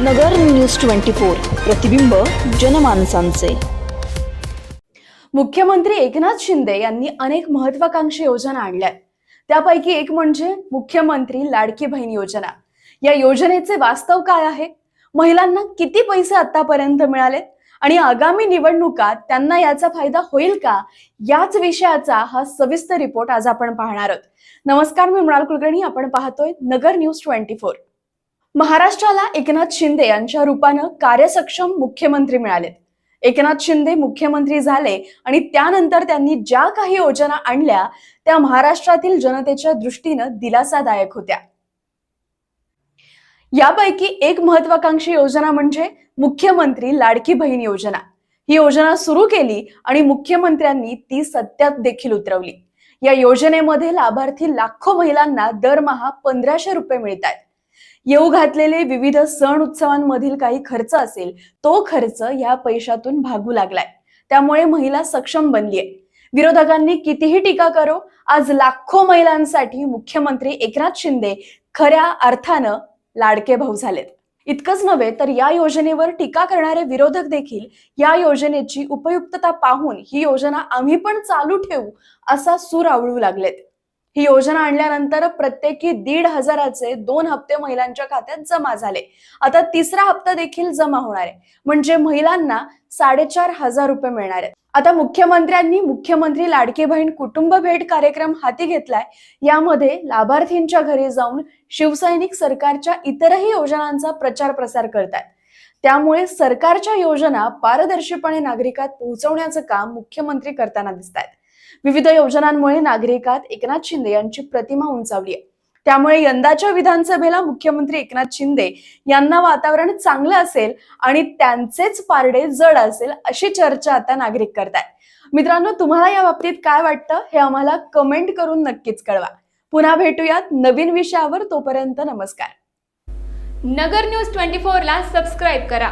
नगर news twenty four प्रतिबिंब जनमानसांचे. मुख्यमंत्री एकनाथ शिंदे यांनी अनेक महत्वाकांक्षी योजना आणल्या आहेत. त्यापैकी एक म्हणजे मुख्यमंत्री लाडकी बहीण योजना. या योजनेचे वास्तव काय आहे? महिलांना किती पैसे आतापर्यंत मिळालेत? आणि आगामी निवडणुकात त्यांना याचा फायदा होईल का? याच विषयाचा हा सविस्तर रिपोर्ट आज आपण पाहणार आहोत. नमस्कार मी मृणाल कुलकर्णी. आपण पाहतोय नगर न्यूज ट्वेंटी फोर. महाराष्ट्राला एकनाथ शिंदे यांच्या रूपानं कार्यसक्षम मुख्यमंत्री मिळालेत. एकनाथ शिंदे मुख्यमंत्री झाले आणि त्यानंतर त्यांनी ज्या काही योजना आणल्या त्या महाराष्ट्रातील जनतेच्या दृष्टीनं दिलासादायक होत्या. यापैकी एक महत्वाकांक्षी योजना म्हणजे मुख्यमंत्री लाडकी बहीण योजना. ही योजना सुरू केली आणि मुख्यमंत्र्यांनी ती सत्यात देखील उतरवली. या योजनेमध्ये लाभार्थी लाखो महिलांना दरमहा पंधराशे रुपये मिळत आहेत येऊ घातलेले विविध सण उत्सवांमधील काही खर्च असेल तो खर्च या पैशातून भागू लागलाय. त्यामुळे महिला सक्षम बनलीय. विरोधकांनी कितीही टीका करो आज लाखो महिलांसाठी मुख्यमंत्री एकनाथ शिंदे खऱ्या अर्थानं लाडके भाऊ झालेत. इतकंच नव्हे तर या योजनेवर टीका करणारे विरोधक देखील या योजनेची उपयुक्तता पाहून ही योजना आम्ही पण चालू ठेवू असा सूर आवळू लागलेत. ही योजना आणल्यानंतर प्रत्येकी दीड हजाराचे दोन हप्ते महिलांच्या खात्यात जमा झाले. आता तिसरा हप्ता देखील जमा होणार आहे. म्हणजे महिलांना साडेचार हजार रुपये मिळणार आहेत. आता मुख्यमंत्र्यांनी मुख्यमंत्री लाडकी बहीण कुटुंब भेट कार्यक्रम हाती घेतलाय. यामध्ये लाभार्थींच्या घरी जाऊन शिवसैनिक सरकारच्या इतरही योजनांचा प्रचार प्रसार करतात त्यामुळे सरकारच्या योजना पारदर्शीपणे नागरिकात पोहोचवण्याचं काम मुख्यमंत्री करताना दिसत आहेत विविध योजनांमुळे नागरिकात एकनाथ शिंदे यांची प्रतिमा उंचावली आहे. त्यामुळे यंदाच्या विधानसभेला मुख्यमंत्री एकनाथ शिंदे यांना वातावरण चांगलं असेल आणि त्यांचेच पारडे जड असेल अशी चर्चा आता नागरिक करतायत. मित्रांनो तुम्हाला या बाबतीत काय वाटतं हे आम्हाला कमेंट करून नक्कीच कळवा. पुन्हा भेटूयात नवीन विषयावर. तोपर्यंत नमस्कार. नगर न्यूज ट्वेंटी फोरला सबस्क्राईब करा.